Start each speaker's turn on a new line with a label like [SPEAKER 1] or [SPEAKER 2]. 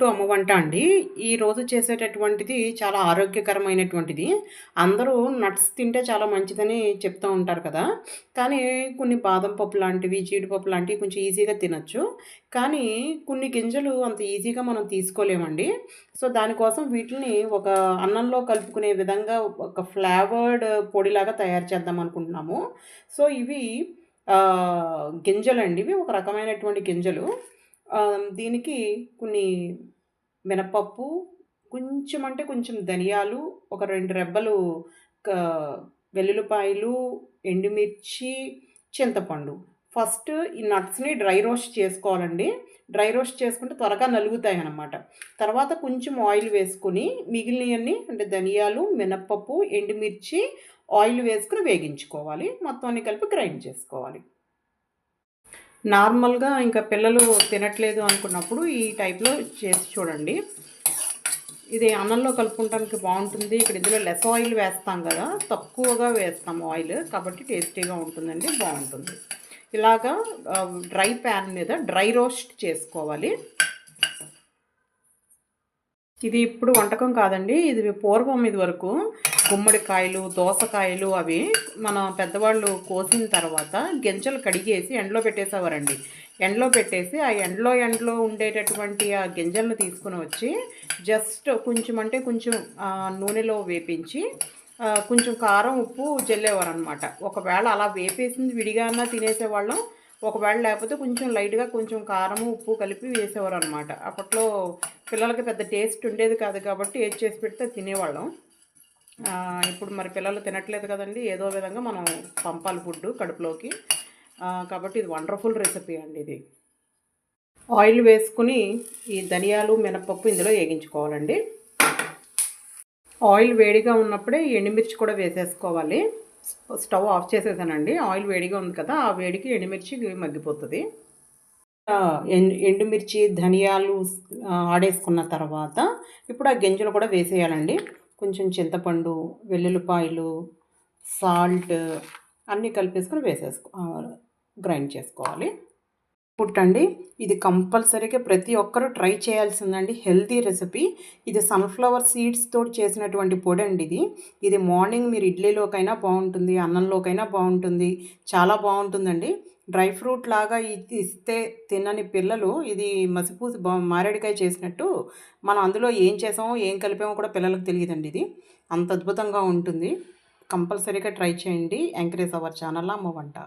[SPEAKER 1] To అమ్మ వంట అండి ఈరోజు చేసేటటువంటిది చాలా ఆరోగ్యకరమైనటువంటిది. అందరూ నట్స్ తింటే చాలా మంచిదని చెప్తూ ఉంటారు కదా. కానీ కొన్ని బాదం పప్పు లాంటివి జీడిపప్పు లాంటివి కొంచెం ఈజీగా తినచ్చు. కానీ కొన్ని గింజలు అంత ఈజీగా మనం తీసుకోలేమండి. సో దానికోసం వీటిని ఒక అన్నంలో కలుపుకునే విధంగా ఒక ఫ్లేవర్డ్ పొడిలాగా తయారు చేద్దాం అనుకుంటున్నాము. సో ఇవి గింజలండి. ఇవి ఒక రకమైనటువంటి గింజలు. దీనికి కొన్ని మినపప్పు కొంచెం అంటే కొంచెం ధనియాలు ఒక రెండు రెబ్బలు వెల్లుల్లిపాయలు ఎండుమిర్చి చింతపండు. ఫస్ట్ ఈ నట్స్ని డ్రై రోస్ట్ చేసుకోవాలండి. డ్రై రోస్ట్ చేసుకుంటే త్వరగా నలుగుతాయి అన్నమాట తర్వాత కొంచెం ఆయిల్ వేసుకుని మిగిలినవన్నీ అంటే ధనియాలు మినప్పప్పు ఎండుమిర్చి ఆయిల్ వేసుకుని వేగించుకోవాలి. మొత్తం అన్ని కలిపి గ్రైండ్ చేసుకోవాలి. నార్మల్గా ఇంకా పిల్లలు తినట్లేదు అనుకున్నప్పుడు ఈ టైప్లో చేసి చూడండి. ఇది అన్నంలో కలుపుకోవడానికి బాగుంటుంది. ఇక్కడ ఇందులో లెస్ ఆయిల్ వేస్తాం కదా తక్కువగా వేస్తాం ఆయిల్ కాబట్టి టేస్టీగా ఉంటుందండి బాగుంటుంది. ఇలాగా డ్రై ప్యాన్ మీద డ్రై రోస్ట్ చేసుకోవాలి. ఇది ఇప్పుడు వంటకం కాదండి ఇది పూర్వం ఇది వరకు గుమ్మడికాయలు దోసకాయలు అవి మన పెద్దవాళ్ళు కోసిన తర్వాత గింజలు కడిగేసి ఎండలో పెట్టేసేవారండి. ఎండలో పెట్టేసి ఆ ఎండలో ఎండలో ఉండేటటువంటి ఆ గింజలను తీసుకుని వచ్చి జస్ట్ కొంచెం అంటే కొంచెం నూనెలో వేపించి కొంచెం కారం ఉప్పు జల్లేవారు అనమాట ఒకవేళ అలా వేపేసింది విడిగా తినేసేవాళ్ళం. ఒకవేళ లేకపోతే కొంచెం లైట్గా కొంచెం కారము ఉప్పు కలిపి వేసేవారు అనమాట అప్పట్లో పిల్లలకి పెద్ద టేస్ట్ ఉండేది కాదు కాబట్టి ఏది చేసి పెడితే తినేవాళ్ళం. ఇప్పుడు మరి పిల్లలు తినట్లేదు కదండి. ఏదో విధంగా మనం పంపాలి ఫుడ్ కడుపులోకి. కాబట్టి ఇది వండర్ఫుల్ రెసిపీ అండి ఇది. ఆయిల్ వేసుకుని ఈ ధనియాలు మినపప్పు ఇందులో వేగించుకోవాలండి. ఆయిల్ వేడిగా ఉన్నప్పుడే ఎండుమిర్చి కూడా వేసేసుకోవాలి. స్టవ్ ఆఫ్ చేసేసానండి. ఆయిల్ వేడిగా ఉంది కదా ఆ వేడికి ఎండుమిర్చి మగ్గిపోతుంది. ఎండుమిర్చి ధనియాలు ఆడేసుకున్న తర్వాత ఇప్పుడు ఆ గింజలు కూడా వేసేయాలండి. కొంచెం చింతపండు వెల్లుల్లిపాయలు సాల్ట్ అన్నీ కలిపేసుకొని వేసేసుకో గ్రైండ్ చేసుకోవాలి. ఫుడ్ అండి ఇది కంపల్సరీగా ప్రతి ఒక్కరూ ట్రై చేయాల్సిందండి. Healthy recipe. ఇది సన్ఫ్లవర్ సీడ్స్ తోటి చేసినటువంటి పొడి అండి ఇది. ఇది మార్నింగ్ మీరు ఇడ్లీలోకైనా బాగుంటుంది అన్నంలోకైనా బాగుంటుంది. చాలా బాగుంటుందండి. డ్రై ఫ్రూట్ లాగా ఇస్తే తినని పిల్లలు ఇది మసిపూసి బా మారేడికాయ చేసినట్టు మనం అందులో ఏం చేసామో ఏం కలిపామో కూడా పిల్లలకు తెలియదండి ఇది. అంత అద్భుతంగా ఉంటుంది. కంపల్సరీగా ట్రై చేయండి. ఎంకరేజ్ అవర్ ఛానల్ అమ్మ వంట.